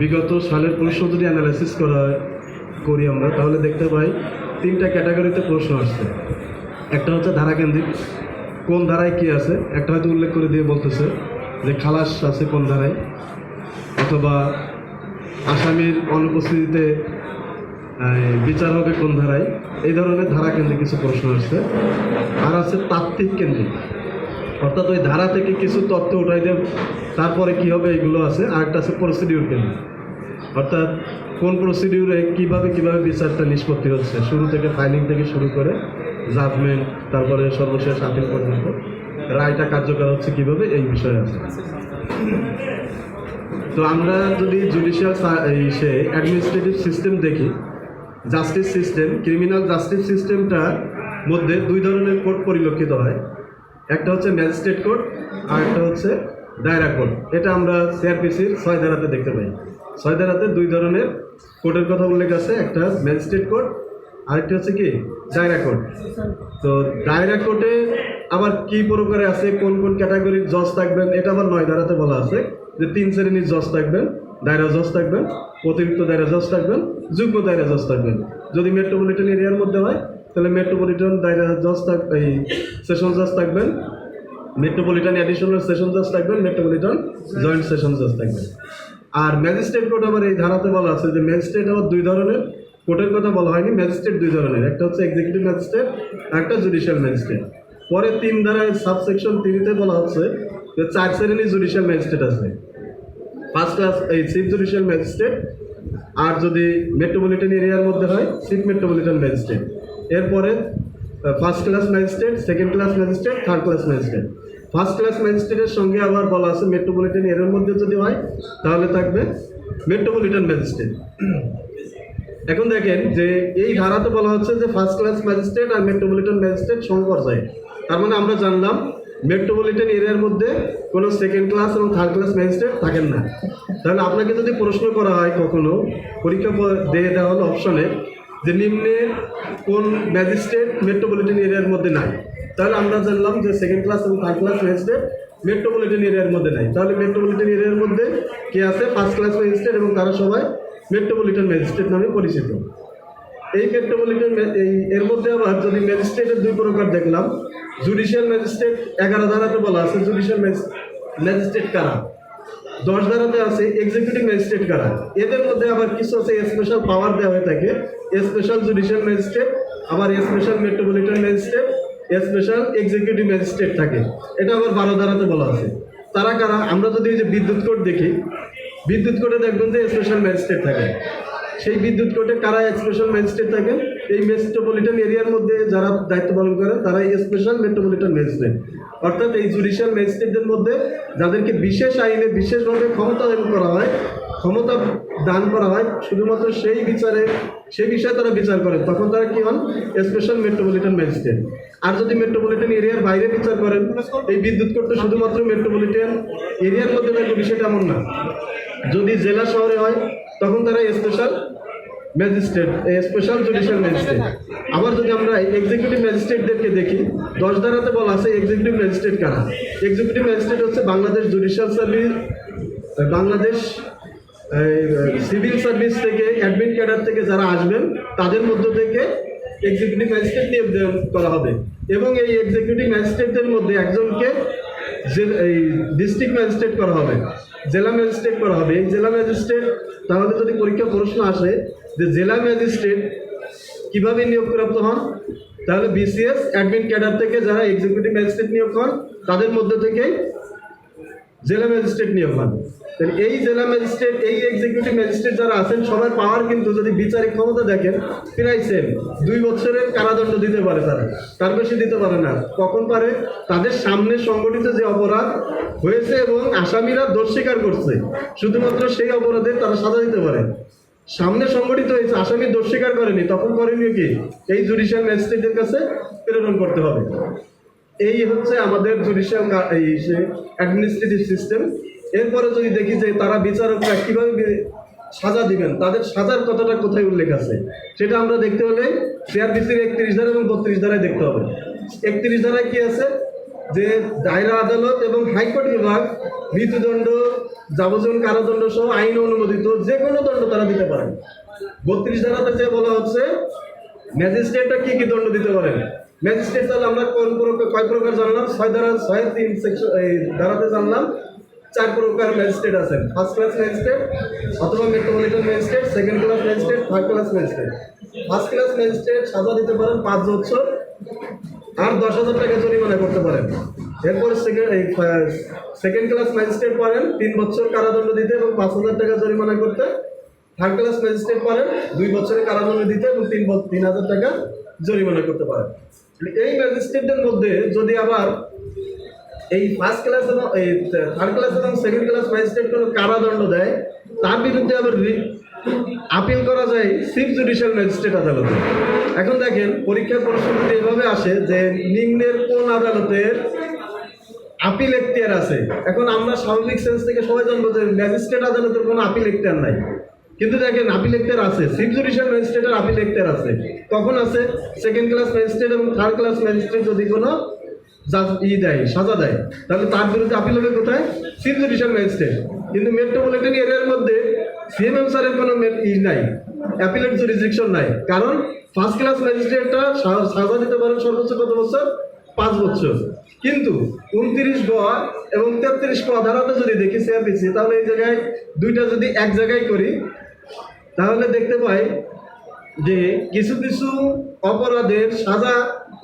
বিগত সালের প্রশ্ন যদি অ্যানালাইসিস করা করি আমরা, তাহলে দেখতে পাই তিনটা ক্যাটাগরিতে প্রশ্ন আসছে। একটা হচ্ছে ধারাকেন্দ্রিক, কোন ধারায় কি আছে? একটা হয়তো উল্লেখ করে দিয়ে বলতেছে যে খালাস আছে কোন ধারায়, অথবা আসামির অনুপস্থিতিতে বিচার হবে কোন ধারায়, এই ধরনের ধারা কেন্দ্রিক কিছু প্রশ্ন আসছে। আর আছে তাত্ত্বিক কেন্দ্রিক। অর্থাৎ ওই ধারা থেকে কিছু তথ্য উঠাই দেব তারপরে কি হবে এগুলো আছে আর একটা আছে প্রসিডিউর কেন্দ্রিক অর্থাৎ কোন প্রসিডিউরে কীভাবে কীভাবে বিচারটা নিষ্পত্তি হচ্ছে? শুরু থেকে ফাইলিং থেকে শুরু করে জাজমেন্ট তারপরে সর্বশেষ আপিল পর্যন্ত রায়টা কার্যকর হচ্ছে কীভাবে, এই বিষয়ে আছে। তো আমরা যদি জুডিশিয়াল সে অ্যাডমিনিস্ট্রেটিভ সিস্টেম দেখি জাস্টিস সিস্টেম ক্রিমিনাল জাস্টিস সিস্টেমটার মধ্যে দুই ধরনের কোর্ট পরিলক্ষিত হয়। একটা হচ্ছে ম্যাজিস্ট্রেট কোর্ট আর একটা হচ্ছে দায়রা কোর্ট এটা আমরা সিআরপিসির ছয় ধারাতে দেখতে পাই। ছয় ধারাতে দুই ধরনের কোর্টের কথা উল্লেখ আছে। একটা ম্যাজিস্ট্রেট কোর্ট আরেকটি হচ্ছে কি, দায়রা কোর্ট তো দায়রা কোর্টে আবার কি প্রকারে আছে, কোন কোন ক্যাটাগরির জজ থাকবেন, এটা আবার নয় ধারাতে বলা আছে। যে তিন শ্রেণির জজ থাকবেন, দায়রা জজ থাকবেন, অতিরিক্ত দায়রা জজ থাকবেন, যোগ্য দায়রা জজ থাকবেন। যদি মেট্রোপলিটন এরিয়ার মধ্যে হয় তাহলে মেট্রোপলিটন জজ থাক এই সেশন জজ থাকবেন। মেট্রোপলিটন অ্যাডিশনাল সেশন জাজ থাকবেন মেট্রোপলিটন জয়েন্ট সেশন জাজ থাকবেন। আর ম্যাজিস্ট্রেট কোর্ট আবার এই ধারাতে বলা আছে যে ম্যাজিস্ট্রেট আবার দুই ধরনের। কোর্টের কথা বলা হয়নি ম্যাজিস্ট্রেট দুই ধরনের। একটা হচ্ছে এক্সিকিউটিভ ম্যাজিস্ট্রেট একটা জুডিশিয়াল ম্যাজিস্ট্রেট পরে তিন ধারায় সাবসেকশন তিরিতে বলা হচ্ছে যে চার শ্রেণির জুডিশিয়াল ম্যাজিস্ট্রেট আছে। ফার্স্ট ক্লাস এই চিফ জুডিশিয়াল ম্যাজিস্ট্রেট আর যদি মেট্রোপলিটন এরিয়ার মধ্যে হয় চিফ মেট্রোপলিটন ম্যাজিস্ট্রেট এরপরে first class magistrate second class magistrate third class magistrate first class ম্যাজিস্ট্রেটের সঙ্গে আবার বলা আছে মেট্রোপলিটন এরিয়ার মধ্যে যদি হয়, তাহলে থাকবে মেট্রোপলিটন ম্যাজিস্ট্রেট এখন দেখেন যে এই ধারাতে বলা হচ্ছে যে ফার্স্ট ক্লাস ম্যাজিস্ট্রেট আর মেট্রোপলিটন ম্যাজিস্ট্রেট সমপর্যায়ে তার মানে আমরা জানলাম মেট্রোপলিটন এরিয়ার মধ্যে কোনো সেকেন্ড ক্লাস এবং থার্ড ক্লাস ম্যাজিস্ট্রেট থাকেন না। তাহলে আপনাকে যদি প্রশ্ন করা হয় কখনো, পরীক্ষা দিয়ে দেওয়া হলো অপশনে যে নিম্নে কোন ম্যাজিস্ট্রেট মেট্রোপলিটন এরিয়ার মধ্যে নাই। তাহলে আমরা জানলাম যে সেকেন্ড ক্লাস এবং থার্ড ক্লাস ম্যাজিস্ট্রেট মেট্রোপলিটন এরিয়ার মধ্যে নাই। তাহলে মেট্রোপলিটন এরিয়ার মধ্যে কে আছে? ফার্স্ট ক্লাস ম্যাজিস্ট্রেট এবং তারা সবাই মেট্রোপলিটন ম্যাজিস্ট্রেট নামে পরিচিত। এই মেট্রোপলিটন এই এর মধ্যে আবার যদি ম্যাজিস্ট্রেটের দুই প্রকার দেখলাম জুডিশিয়াল ম্যাজিস্ট্রেট এগারো ধারাতে বলা আছে জুডিশিয়াল ম্যাজিস্ট্রেট কারা? দশ ধারাতে আছে এক্সিকিউটিভ ম্যাজিস্ট্রেট কারা? এদের মধ্যে আবার কিছু আছে স্পেশাল পাওয়ার দেওয়া হয়ে থাকে। স্পেশাল জুডিশিয়াল ম্যাজিস্ট্রেট আবার special metropolitan magistrate special executive magistrate থাকে। এটা আবার বারো ধারাতে বলা আছে। তারা কারা? আমরা যদি যে বিদ্যুৎ কোড দেখি, বিদ্যুৎ কোর্টে দেখবেন যে স্পেশাল ম্যাজিস্ট্রেট থাকে। সেই বিদ্যুৎ কোর্টে কারা স্পেশাল ম্যাজিস্ট্রেট থাকেন এই মেট্রোপলিটন এরিয়ার মধ্যে যারা দায়িত্ব পালন করে, তারা স্পেশাল মেট্রোপলিটন ম্যাজিস্ট্রেট অর্থাৎ এই জুডিশিয়াল ম্যাজিস্ট্রেটদের মধ্যে যাদেরকে বিশেষ আইনে বিশেষভাবে ক্ষমতা দান করা হয়, ক্ষমতা দান করা হয়, শুধুমাত্র সেই বিচারে, সেই বিষয়ে তারা বিচার করেন তখন তারা কি হন? স্পেশাল মেট্রোপলিটন ম্যাজিস্ট্রেট আর যদি মেট্রোপলিটন এরিয়ার বাইরে বিচার করেন, এই বিদ্যুৎ কোর্টটা শুধুমাত্র মেট্রোপলিটন এরিয়ার মধ্যে থাকবে বিষয়টা এমন না। যদি জেলা শহরে হয়, তখন তারা special magistrate special judicial magistrate আবার যদি আমরা এক্সিকিউটিভ ম্যাজিস্ট্রেটদেরকে দেখি দশ ধারাতে বলা আছে এক্সিকিউটিভ ম্যাজিস্ট্রেট কারা? এক্সিকিউটিভ ম্যাজিস্ট্রেট হচ্ছে Bangladesh judicial service Bangladesh civil service থেকে অ্যাডমিন ক্যাডার থেকে যারা আসবেন তাদের মধ্য থেকে এক্সিকিউটিভ ম্যাজিস্ট্রেট নিয়োগ করা হবে। এবং এই এক্সিকিউটিভ ম্যাজিস্ট্রেটদের মধ্যে একজনকে এই ডিস্ট্রিক্ট ম্যাজিস্ট্রেট করা হবে। জেলা ম্যাজিস্ট্রেট করা হবে। এই জেলা ম্যাজিস্ট্রেট তাহলে যদি পরীক্ষা প্রশ্ন আসে যে জেলা ম্যাজিস্ট্রেট কীভাবে নিয়োগপ্রাপ্ত হন, তাহলে বিসিএস অ্যাডমিন ক্যাডার থেকে যারা এক্সিকিউটিভ ম্যাজিস্ট্রেট নিয়োগ হন, তাদের মধ্যে থেকেই জেলা ম্যাজিস্ট্রেট নিয়োগ হন। এই জেলা ম্যাজিস্ট্রেট এই এক্সিকিউটিভ ম্যাজিস্ট্রেট যারা আছেন, সবার পাওয়ার কিন্তু যদি বিচারিক ক্ষমতা দেখেন, প্রায় সেম দুই বছরের কারাদণ্ড দিতে পারে তারা। তার বেশি দিতে পারে না। কখন পারে? তাদের সামনে সংগঠিত যে অপরাধ হয়েছে এবং আসামিরা দোষ স্বীকার করছে, শুধুমাত্র সেই অপরাধে তারা সাজা দিতে পারে। সামনে সংগঠিত হয়েছে, আসামি দোষ স্বীকার করেনি, তখন করণীয় কি? এই জুডিশিয়াল ম্যাজিস্ট্রেটের কাছে প্রেরণ করতে হবে। এই হচ্ছে আমাদের জুডিশিয়াল এই অ্যাডমিনিস্ট্রেটিভ সিস্টেম এরপরে যদি দেখি যে তারা বিচারকরা কীভাবে সাজা দিবেন, তাদের সাজার কথাটা কোথায় উল্লেখ আছে? সেটা আমরা দেখতে হলে সিআরপিসির একত্রিশ ধারা এবং বত্রিশ ধারায় দেখতে হবে। একত্রিশ ধারায় কি আছে? যে দায়রা আদালত এবং হাইকোর্ট বিভাগ মৃত্যুদণ্ড, যাবজ্জীবন কারাদণ্ড সহ আইন অনুমোদিত যে কোনো দণ্ড তারা দিতে পারেন। বত্রিশ ধারাতে যে বলা হচ্ছে ম্যাজিস্ট্রেটটা কি কি দণ্ড দিতে পারেন? ম্যাজিস্ট্রেট তাহলে আমরা কয় প্রকার জানলাম? ছয় ধারা ছয় তিন সেকশন ধারাতে জানলাম চার প্রকার ম্যাজিস্ট্রেট আছেন। ফার্স্ট ক্লাস ম্যাজিস্ট্রেট, অথবা metropolitan magistrate second class magistrate third class magistrate. First class magistrate সাজা দিতে পারেন পাঁচ বছর, আর দশ হাজার টাকা জরিমানা করতে পারেন। এরপর সেকেন্ড সেকেন্ড ক্লাস ম্যাজিস্ট্রেট পারেন তিন বছর কারাদণ্ড দিতে এবং পাঁচ হাজার টাকা জরিমানা করতে। থার্ড ক্লাস ম্যাজিস্ট্রেট পারেন দুই বছরের কারাদণ্ড দিতে এবং তিন তিন হাজার টাকা জরিমানা করতে পারেন। এই ম্যাজিস্ট্রেটদের মধ্যে যদি আবার এই ফার্স্ট ক্লাস এবং এই থার্ড ক্লাস এবং সেকেন্ড ক্লাস ম্যাজিস্ট্রেট কোনো কারাদণ্ড দেয়। তার বিরুদ্ধে আবার আপিল করা যায় চিফ জুডিশিয়াল ম্যাজিস্ট্রেট আদালতে। এখন দেখেন, পরীক্ষার প্রশ্নটি এভাবে আসে যে নিম্নের কোন আদালতের আপিল এখতিয়ার আছে, এখন আমরা স্বাভাবিক সেন্স থেকে সবাই জানব যে ম্যাজিস্ট্রেট আদালতের কোনো আপিল এখতিয়ার নাই। কিন্তু দেখেন আপিল এখতিয়ার আছে চিফ জুডিশিয়াল ম্যাজিস্ট্রেটের আপিল এখতিয়ার আছে। কখন আছে? সেকেন্ড ক্লাস ম্যাজিস্ট্রেট এবং থার্ড ক্লাস ম্যাজিস্ট্রেট যদি কোনো ই দেয়, সাজা দেয়। তাহলে তার বিরুদ্ধে আপিল হবে কোথায়? Chief judicial magistrate. কিন্তু মেট্রোপলিটন এরিয়ার মধ্যে সিএমএম স্যারের কোনো ই নাই। অ্যাপিলেট জুরিসডিকশন নাই। কারণ ফার্স্ট ক্লাস ম্যাজিস্ট্রেটটা সাজা দিতে পারেন সর্বোচ্চ কত বছর? পাঁচ বছর। কিন্তু উনত্রিশ গ এবং তেত্রিশ ক ধারাতে যদি দেখি সিআরপিসি তাহলে এই জায়গায় দুইটা যদি এক জায়গায় করি, তাহলে দেখতে পাই যে কিছু কিছু অপরাধের সাজা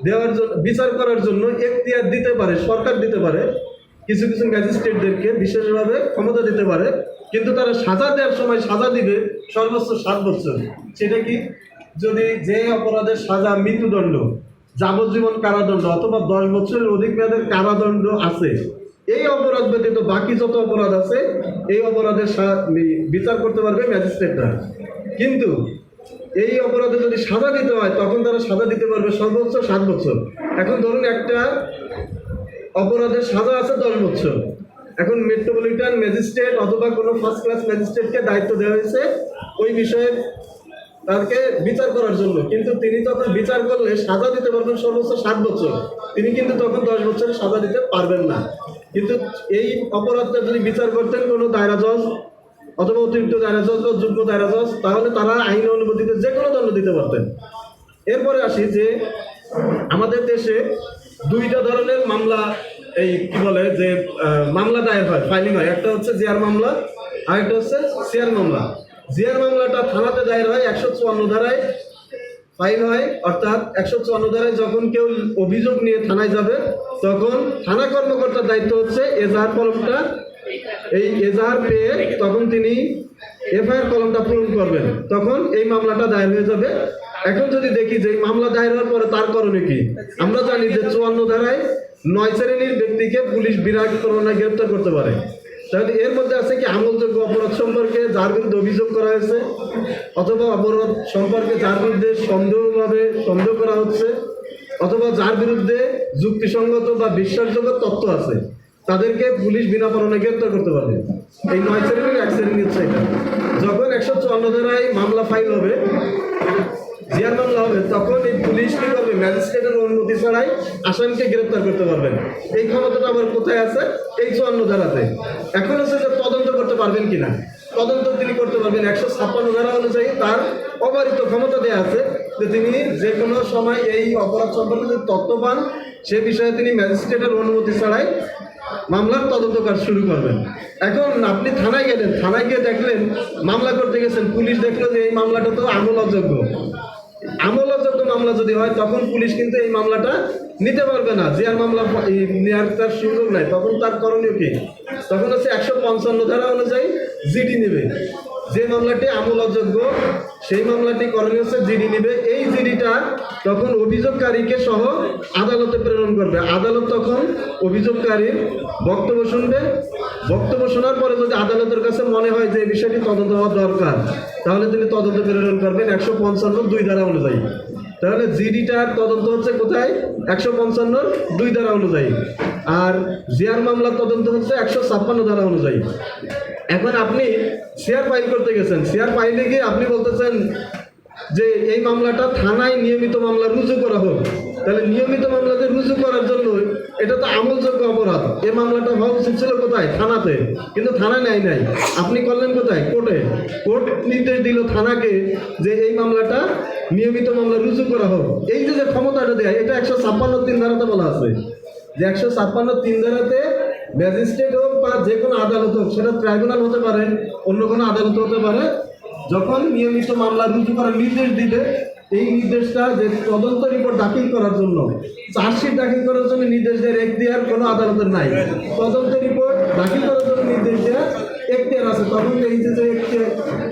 দেওয়ার জন্য, বিচার করার জন্য এখতিয়ার দিতে পারে, সরকার দিতে পারে। কিছু কিছু ম্যাজিস্ট্রেটদেরকে বিশেষভাবে ক্ষমতা দিতে পারে, কিন্তু তারা সাজা দেওয়ার সময় সাজা দিবে সর্বোচ্চ সাত বছর। সেটা কি? যদি যে অপরাধের সাজা মৃত্যুদণ্ড, যাবজ্জীবন কারাদণ্ড অথবা দশ বছরের অধিক মেয়াদের কারাদণ্ড আছে, এই অপরাধ ব্যতীত বাকি যত অপরাধ আছে, এই অপরাধের বিচার করতে পারবে ম্যাজিস্ট্রেটরা। কিন্তু এই অপরাধে যদি সাজা দিতে হয়, তখন তারা সাজা দিতে পারবে সর্বোচ্চ সাত বছর। এখন ধরুন একটা অপরাধের সাজা আছে দশ বছর। এখন মেট্রোপলিটন ম্যাজিস্ট্রেট অথবা কোনো ফার্স্ট ক্লাস ম্যাজিস্ট্রেটকে দায়িত্ব দেওয়া হয়েছে ওই বিষয়ে তাকে বিচার করার জন্য। কিন্তু তিনি তখন বিচার করলে সাজা দিতে পারবেন সর্বোচ্চ সাত বছর। তিনি কিন্তু তখন দশ বছরের সাজা দিতে পারবেন না। কিন্তু এই অপরাধটা যদি বিচার করতেন, কোনো দায়রা জজ অথবা অতিরিক্ত দায়রা জজ বা যুগ্ম দায়রা জজ, তাহলে তারা আইন অনুমতিতে যে কোনো দণ্ড দিতে পারতেন। এরপরে আসি যে আমাদের দেশে দুইটা ধরনের মামলা, এই কি বলে যে মামলা দায়ের হয় ফাইলিং হয়। একটা হচ্ছে জিয়ার মামলা, আর একটা হচ্ছে সিয়ার মামলা। জিয়ার মামলাটা থানাতে দায়ের হয় একশো চুয়ান্ন ধারায় ফাইল হয়, অর্থাৎ একশো চুয়ান্ন ধারায় যখন কেউ অভিযোগ নিয়ে থানায় যাবে, তখন থানা কর্মকর্তার দায়িত্ব হচ্ছে এজাহার কলমটা এই এজাহার পেয়ে তখন তিনি এফআইআর কলমটা পূরণ করবেন। তখন এই মামলাটা দায়ের হয়ে যাবে। এখন যদি দেখি যে এই মামলা দায়ের হওয়ার পরে তার করণীয় কি? আমরা জানি যে চুয়ান্ন ধারায় নয় শ্রেণির ব্যক্তিকে পুলিশ বিরাট করোনায় গ্রেপ্তার করতে পারে। তাহলে এর মধ্যে আছে কি আমলযোগ্য অপরাধ সম্পর্কে যার বিরুদ্ধে অভিযোগ করা হয়েছে, অথবা অপরাধ সম্পর্কে যার বিরুদ্ধে সন্দেহভাবে সন্দেহ করা হচ্ছে, অথবা যার বিরুদ্ধে যুক্তিসঙ্গত বা বিশ্বাসযোগ্য তথ্য আছে। তাদেরকে পুলিশ বিনা পরণে গ্রেপ্তার করতে পারবে এই নয় শ্রেণির, এক শ্রেণি হচ্ছে এটা। যখন একশো চুয়ান্ন ধারায় মামলা ফাইল হবে, জিয়ার মামলা হবে, তখন এই পুলিশ কি করবে? ম্যাজিস্ট্রেটের অনুমতি ছাড়াই আসামিকে গ্রেপ্তার করতে পারবেন এই ক্ষমতাটা আবার কোথায় আছে? এই চুয়ান্ন ধারাতে এখন হচ্ছে যে তদন্ত করতে পারবেন কিনা? তদন্ত তিনি করতে পারবেন। একশো ছাপ্পান্ন ধারা অনুযায়ী তার অবারিত ক্ষমতা দেওয়া আছে যে তিনি যে কোনো সময় এই অপরাধ সম্পর্কে যদি তথ্য পান, সে বিষয়ে তিনি ম্যাজিস্ট্রেটের অনুমতি ছাড়াই মামলার তদন্ত কাজ শুরু করবেন। এখন আপনি থানায় গেলেন, থানায় গিয়ে দেখলেন মামলা করতে গেছেন, পুলিশ দেখল যে এই মামলাটা তো আমল অযোগ্য আমল অযোগ্য মামলা যদি হয়, তখন পুলিশ কিন্তু এই মামলাটা নিতে পারবে না। যে আর মামলা নেওয়ার তার সুযোগ নাই, তখন তার করণীয় কি? তখন হচ্ছে একশো পঞ্চান্ন ধারা অনুযায়ী জিডি নেবে। যে মামলাটি আমল অযোগ্য সেই মামলাটি করণীয় হচ্ছে জিডি নিবে। এই জিডিটা তখন অভিযোগকারীকে সহ আদালতে প্রেরণ করবে। আদালত তখন অভিযোগকারীর বক্তব্য শুনবে। বক্তব্য শোনার পরে যদি আদালতের কাছে মনে হয় যে বিষয়টি তদন্ত হওয়া দরকার, তাহলে তিনি তদন্ত প্রেরণ করবেন একশো পঞ্চান্ন দুই ধারা অনুযায়ী। তাহলে জিডিটার তদন্ত হচ্ছে কোথায়? একশো পঞ্চান্ন দুই ধারা অনুযায়ী। আর জিয়ার মামলার তদন্ত হচ্ছে একশো ছাপ্পান্ন ধারা অনুযায়ী। এখন আপনি শেয়ার ফাইল করতে গেছেন। শেয়ার ফাইলে গিয়ে আপনি বলতেছেন যে এই মামলাটা থানায় নিয়মিত মামলা রুজু করা হোক। তাহলে নিয়মিত মামলাতে রুজু করার জন্য এটা তো আমলযোগ্য অপরাধ। এ মামলাটা হওয়া উচিত ছিল কোথায়? থানাতে। কিন্তু থানা নেয় নাই। আপনি করলেন কোথায়? কোর্টে। কোর্ট নির্দেশ দিল থানাকে যে এই মামলাটা নিয়মিত মামলা রুজু করা হোক। এই যে যে ক্ষমতাটা দেয়, এটা একশো ছাপ্পান্ন তিন ধারাতে বলা আছে। যে একশো ছাপ্পান্ন তিন ধারাতে ম্যাজিস্ট্রেট হোক বা যে কোনো আদালত হোক, সেটা ট্রাইব্যুনাল হতে পারে, অন্য কোনো আদালত হতে পারে যখন নিয়মিত মামলা রুজু করার নির্দেশ দিলে এই নির্দেশটা যে তদন্ত রিপোর্ট দাখিল করার জন্য, চার্জশিট দাখিল করার জন্য নির্দেশ দেওয়ার এখতিয়ার কোনো আদালতের নাই। তদন্ত রিপোর্ট দাখিল করার জন্য নির্দেশ দেওয়ার এখতিয়ার আছে। তখন এই যে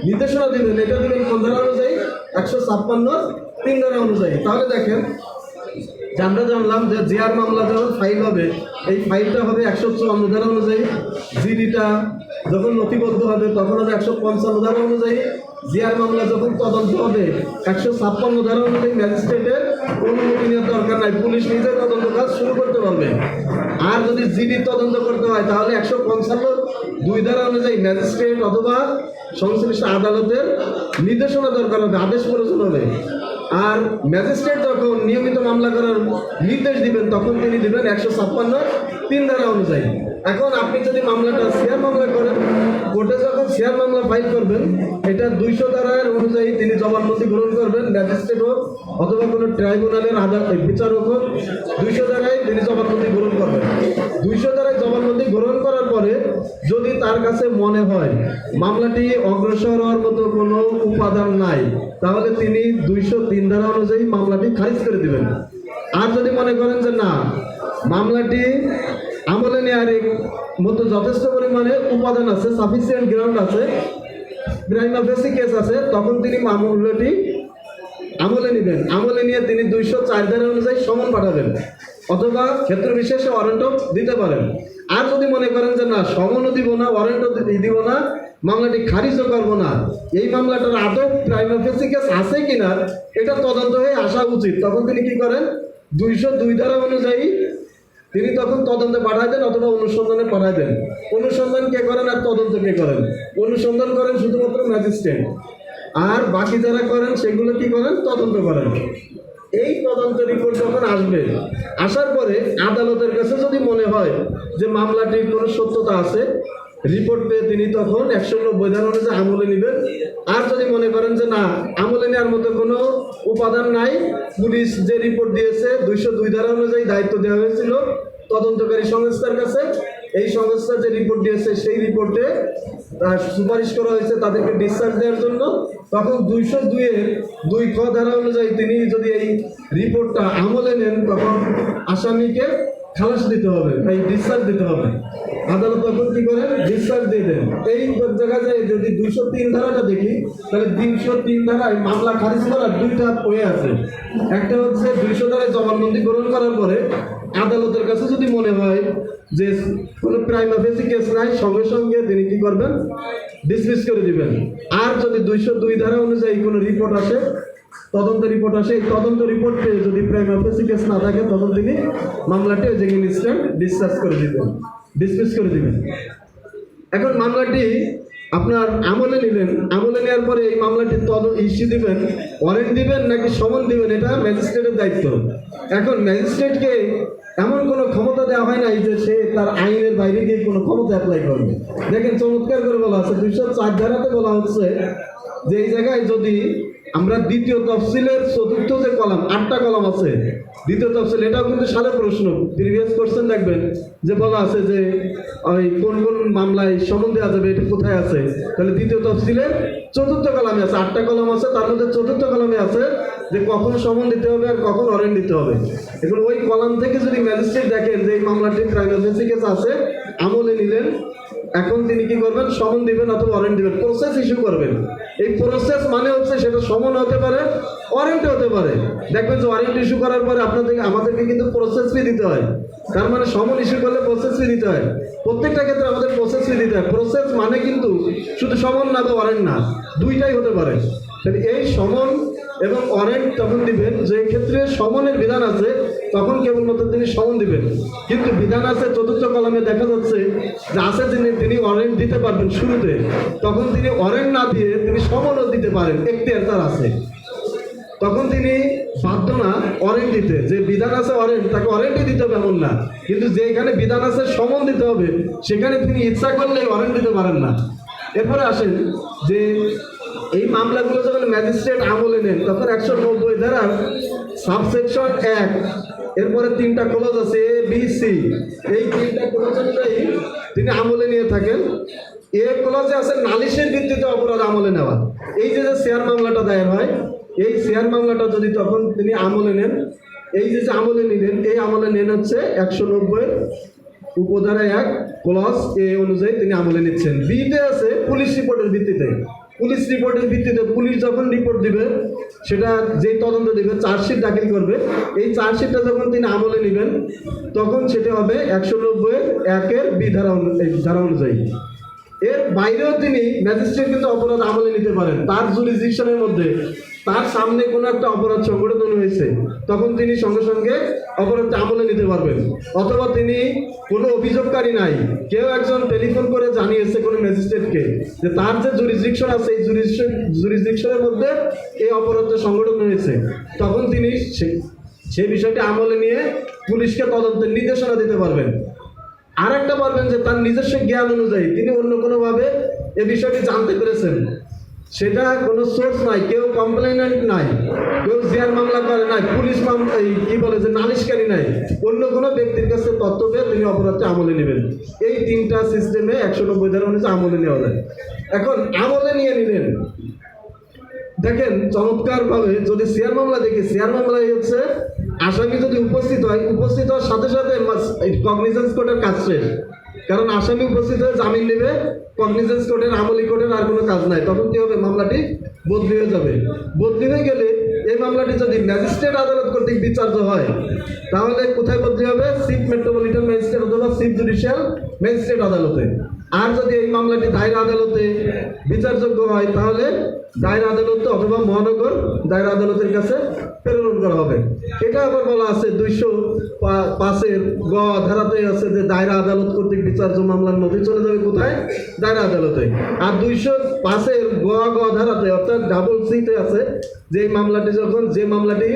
নির্দেশনা দিবেন, এটা দিবেন কোন ধারা অনুযায়ী, একশো ছাপ্পান্ন তিন ধারা অনুযায়ী। তাহলে দেখেন আমরা জানলাম যে জিয়ার মামলা যখন ফাইল হবে, এই ফাইলটা হবে একশো চুয়ান্ন ধারা অনুযায়ী। জিডিটা যখন নথিবদ্ধ হবে, তখন হবে একশো পঞ্চান্ন ধারা অনুযায়ী। জিয়ার মামলা যখন তদন্ত হবে, একশো ছাপ্পান্ন ধারা অনুযায়ী ম্যাজিস্ট্রেটের অনুমতি নেওয়ার দরকার নাই, পুলিশ নিজে তদন্ত কাজ শুরু করতে পারবে। আর যদি জিডি তদন্ত করতে হয়, তাহলে একশো পঞ্চান্ন দুই ধারা অনুযায়ী ম্যাজিস্ট্রেট অথবা সংশ্লিষ্ট আদালতের নির্দেশনা দরকার হবে, আদেশ প্রয়োজন হবে। আর ম্যাজিস্ট্রেট যখন নিয়মিত মামলা করার নির্দেশ দিবেন, তখন তিনি দিবেন একশো ছাপ্পান্ন তিন ধারা অনুযায়ী। এখন আপনি যদি মামলাটা শেয়ার মামলা করেন, কোর্টে যখন শেয়ার মামলা ফাইল করবেন, এটা দুইশো ধারার অনুযায়ী তিনি জবানবন্দি গ্রহণ করবেন, ম্যাজিস্ট্রেট হোক অথবা কোনো ট্রাইব্যুনালের আদালত বিচারক হোক, দুইশো ধারায় তিনি জবানবন্দি গ্রহণ করবেন। দুইশো ধারায় জবানবন্দি গ্রহণ করার পরে যদি তার কাছে মনে হয় মামলাটি অগ্রসর হওয়ার মতো কোনো উপাদান নাই তাহলে তিনি দুইশো তিন ধারা অনুযায়ী মামলাটি খারিজ করে দিবেন। আর যদি মনে করেন যে না, মামলাটি আমলে নেওয়ার মতো যথেষ্ট পরিমাণে উপাদান আছে সাফিসিয়েন্ট গ্রাউন্ড আছে প্রাইমা ফেসি কেস আছে, তখন তিনি মামলাটি আমলে নেবেন। আমলে নিয়ে তিনি দুইশো চার ধারা অনুযায়ী সমন পাঠাবেন, অথবা ক্ষেত্র বিশেষে ওয়ারেন্টও দিতে পারেন। আর যদি মনে করেন যে না, সমনও দিব না ওয়ারেন্টও দিব না মামলাটি খারিজও করব না এই মামলাটার আদৌ প্রাইমা ফেসি কেস আছে কিনা, এটা তদন্ত হয়ে আসা উচিত। তখন তিনি কি করেন? দুইশো দুই ধারা অনুযায়ী তিনি তখন তদন্তে পাঠায় দেন অথবা অনুসন্ধানে পাঠায় দেন অনুসন্ধান কে করেন আর তদন্ত কে করেন? অনুসন্ধান করেন শুধুমাত্র ম্যাজিস্ট্রেট আর বাকি যারা করেন, সেগুলো কি করেন? তদন্ত করেন। এই তদন্ত রিপোর্ট যখন আসবে, আসার পরে আদালতের কাছে যদি মনে হয় যে মামলাটির কোনো সত্যতা আছে রিপোর্ট পেয়ে তিনি তখন একশো নব্বই ধারা অনুযায়ী আমলে নেবেন আর যদি মনে করেন যে না, আমলে নেওয়ার মতো কোনো উপাদান নাই, পুলিশ যে রিপোর্ট দিয়েছে, দুইশো দুই ধারা অনুযায়ী দায়িত্ব দেওয়া হয়েছিল তদন্তকারী সংস্থার কাছে। এই সংস্থা যে রিপোর্ট দিয়েছে, সেই রিপোর্টে সুপারিশ করা হয়েছে তাদেরকে ডিসচার্জ দেওয়ার জন্য। তখন দুইশো দুইয়ের দুই খ ধারা অনুযায়ী তিনি যদি এই রিপোর্টটা আমলে নেন, তখন আসামিকে খালাস দিতে হবে এই ডিসচার্জ দিতে হবে। আদালত তখন কি করেন ডিসচার্জ দিয়ে দেন। এই জায়গায় যায় যদি দুইশো তিন ধারাটা দেখি, তাহলে দুইশো তিন ধারায় মামলা খারিজ করার দুইটা ওয়ে আছে। একটা হচ্ছে দুইশো ধারায় জবানবন্দি গ্রহণ করার পরে আদালতের কাছে যদি মনে হয় যে কোনো প্রাইমা ফেসি কেস নাই, সঙ্গে সঙ্গে তিনি কি করবেন? ডিসমিস করে দিবেন। আর যদি দুইশো দুই ধারা অনুযায়ী কোনো রিপোর্ট আসে তদন্ত রিপোর্ট আসে। এই তদন্ত রিপোর্ট পেয়ে যদি প্রাইমা ফেসি কেস না থাকে, তখন তিনি মামলাটি যে ইনস্ট্যান্ট ডিসচার্জ করে দিবেন। ডিসমিস করে দিবেন। এখন মামলাটি আপনার আমলে নিলেন। আমলে নেওয়ার পরে এই মামলাটি তদ ইস্যু দিবেন ওয়ারেন্ট দিবেন নাকি সমন দিবেন, এটা ম্যাজিস্ট্রেটের দায়িত্ব। এখন ম্যাজিস্ট্রেটকে এমন কোনো ক্ষমতা দেওয়া হয় নাই যে সে তার আইনের বাইরে গিয়ে কোনো ক্ষমতা অ্যাপ্লাই করবে। দেখেন চমৎকার করে বলা আছে, দুইশো চার ধারাতে বলা হচ্ছে যে এই জায়গায় যদি আমরা দ্বিতীয় তফসিলের চতুর্থ যে কলাম, আটটা কলাম আছে। দ্বিতীয় তফসিল, এটাও কিন্তু সালে প্রশ্ন। প্রিভিয়াস কোশ্চেন দেখবেন, যে বলা আছে যে, ওই কোন কোন মামলায় সমন দেওয়া যাবে, এটা কোথায় আছে? তাহলে দ্বিতীয় তফসিলের চতুর্থ কলামে আছে। আটটা কলাম আছে, তার মধ্যে চতুর্থ কলামে আছে যে কখন সমন দিতে হবে আর কখন অরেন্ট দিতে হবে। এখন ওই কলাম থেকে যদি ম্যাজিস্ট্রেট দেখেন যে এই মামলাটি প্রাইভেসি কেস আছে, আমলে নিলেন, এখন তিনি কি করবেন? সমন দিবেন অথবা ওয়ারেন্ট দিবেন। প্রসেস ইস্যু করবেন। এই প্রসেস মানে হচ্ছে সেটা সমন হতে পারে ওয়ারেন্ট হতে পারে। দেখবেন যে ওয়ারেন্ট ইস্যু করার পরে আপনাদেরকে আমাদেরকে কিন্তু প্রসেস ফি দিতে হয়। তার মানে সমন ইস্যু করলে প্রসেস ফি দিতে হয়। প্রত্যেকটা ক্ষেত্রে আমাদের প্রসেস ফি দিতে হয়। প্রসেস মানে কিন্তু শুধু সমন না বা ওয়ারেন্ট না, দুইটাই হতে পারে। এই সমন এবং ওয়ারেন্ট তখন দিবেন যে ক্ষেত্রে সমনের বিধান আছে তখন কেবলমাত্র তিনি সমন দিবেন। কিন্তু বিধান আছে, চতুর্থ কলমে দেখা যাচ্ছে যে আছে তিনি তিনি ওয়ারেন্ট দিতে পারবেন শুরুতে। তখন তিনি ওয়ারেন্ট না দিয়ে তিনি সমনও দিতে পারেন, এখতিয়ার তার আছে। তখন তিনি বাধ্য না অরেন্ট দিতে। যে বিধান আছে অরেন্ট তাকে অরেন্টই দিতে হবে এমন না। কিন্তু যেখানে বিধান আছে সমন দিতে হবে, সেখানে তিনি ইচ্ছা করলে অরেন্ট দিতে পারেন না। এরপরে আসেন যে এই মামলাগুলো যখন ম্যাজিস্ট্রেট আমলে নেন, তখন একশো নব্বই ধারা সাবসেকশন এক এরপরে তিনটা ক্লোজ আছে এ বি সি এই তিনটা ক্লোজ অনুযায়ী তিনি আমলে নিয়ে থাকেন। এ ক্লোজে আছে নালিশের ভিত্তিতে অপরাধ আমলে নেওয়া। এই যে যে শেয়ার মামলাটা দায়ের হয়, এই শেয়ার মামলাটা যদি তখন তিনি আমলে নেন, এই যে যে আমলে নিলেন, এই আমলে নেন হচ্ছে একশো নব্বই উপধারা এক ক্লস এ অনুযায়ী তিনি আমলে নিচ্ছেন। বিতে আছে পুলিশ রিপোর্টের ভিত্তিতে। পুলিশ রিপোর্টের ভিত্তিতে পুলিশ যখন রিপোর্ট দিবে, সেটা যেই তদন্ত দেবে, চার্জশিট দাখিল করবে। এই চার্জশিটটা যখন তিনি আমলে নেবেন, তখন সেটা হবে একশো নব্বই একের বি ধারা ধারা অনুযায়ী। এর বাইরেও তিনি ম্যাজিস্ট্রেট কিন্তু অপরাধ আমলে নিতে পারেন। তার জুরিসডিকশনের মধ্যে, তার সামনে কোনো একটা অপরাধ সংগঠন হয়েছে, তখন তিনি সঙ্গে সঙ্গে অপরাধটা আমলে নিতে পারবেন। অথবা তিনি কোনো অভিযোগকারী নাই, কেউ একজন টেলিফোন করে জানিয়েছে কোনো ম্যাজিস্ট্রেটকে যে তার যে জুরিসডিকশন আছে, এই জুরিসডিকশনের মধ্যে এই অপরাধটা সংগঠন হয়েছে। তখন তিনি সেই বিষয়টি আমলে নিয়ে পুলিশকে তদন্তের নির্দেশনা দিতে পারবেন। আর একটা পারবেন যে তার নিজস্ব জ্ঞান অনুযায়ী তিনি অন্য কোনোভাবে এ বিষয়টি জানতে পেরেছেন। সেটা কোনো সোর্স নাই, কেউ কমপ্লেনেন্ট নাই, কেউ জিয়ার মামলা করে নাই, পুলিশ মামলা কি বলে যে নালিশকারী নাই, অন্য কোনো ব্যক্তির কাছে তথ্য পেয়ে তিনি অপরাধটা আমলে নেবেন। এই তিনটা সিস্টেমে একশো নব্বই ধারা অনুযায়ী আমলে নেওয়া যায়। এখন আমলে নিয়ে নিলেন। দেখেন চমৎকারভাবে যদি শেয়ার মামলা দেখি শেয়ার মামলায় হচ্ছে আসামি যদি উপস্থিত হয়, উপস্থিত হওয়ার সাথে সাথে কগনিজেন্স কোর্টের কাজ শেষ। কারণ আসামি উপস্থিত হয়ে জামিন নেবে কগনিজেন্স কোর্টের আমলি কোর্টের আর কোনো কাজ নাই। তখন কি হবে? মামলাটি বদলি হয়ে যাবে। বদলি হয়ে গেলে এই মামলাটি যদি ম্যাজিস্ট্রেট আদালত কর্তৃক বিচার্য হয়, তাহলে কোথায় বদলি হবে? চিফ মেট্রোপলিটন ম্যাজিস্ট্রেট অথবা চিফ জুডিশিয়াল ম্যাজিস্ট্রেট আদালতে। আর যদি এই মামলাটি দায়ের আদালতে বিচারযোগ্য হয়, তাহলে দায়ের আদালত অথবা মহানগর দায়ের আদালতের কাছে প্রেরণ করা হবে। এটা আবার বলা আছে দুইশো পাঁচের গ ধারাতে আছে যে দায়রা আদালত কর্তৃক বিচার্য মামলার নথি চলে যাবে কোথায়? দায়রা আদালতে। আর দুইশো পাঁচের গ গ ধারাতে, অর্থাৎ ডাবল সিতে আছে যে এই মামলাটি যখন, যে মামলাটি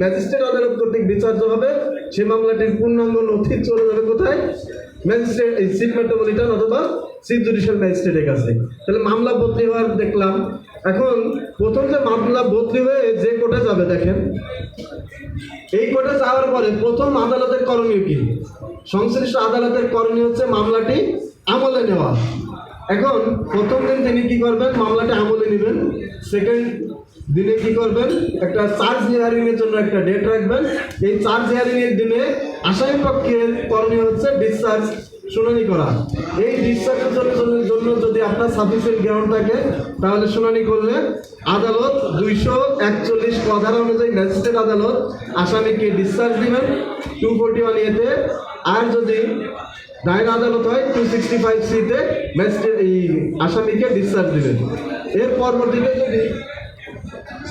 ম্যাজিস্ট্রেট আদালত কর্তৃক বিচার্য হবে, সে মামলাটির পূর্ণাঙ্গ নথি চলে যাবে কোথায়? ম্যাজিস্ট্রেট চিফ মেট্রোপলিটন অথবা চিফ জুডিশিয়াল ম্যাজিস্ট্রেটের কাছে। তাহলে মামলা বদলি হওয়ার দেখলাম। এখন প্রথম যে মামলা বদলি হয়ে যে কোর্টে যাবে, দেখেন। এই কোর্টে যাওয়ার পরে প্রথম আদালতের করণীয় কি? সংশ্লিষ্ট আদালতের করণীয় হচ্ছে মামলাটি আমলে নেওয়া। এখন প্রথম দিন তিনি কি করবেন? মামলাটি আমলে নেবেন। সেকেন্ড দিনে কি করবেন? একটা চার্জ হিয়ারিং এর জন্য একটা ডেট রাখবেন। এই চার্জ হিয়ারিং এর দিনে আসামি পক্ষের করণীয় হচ্ছে ডিসচার্জ শুনানি করা। এই ডিসচার্জের জন্য যদি আপনার সাফিসিয়েন্ট গ্রাউন্ড থাকে, তাহলে শুনানি করলে আদালত দুইশো একচল্লিশ ধারা অনুযায়ী ম্যাজিস্ট্রেট আদালত আসামিকে ডিসচার্জ দিবেন। টু ফোরটি ওয়ান এতে। আর যদি দায়ের আদালত হয় টু সিক্সটি ফাইভ সিতে ম্যাজিস্ট্রেট এই আসামিকে ডিসচার্জ দিবেন। এর পরবর্তীতে যদি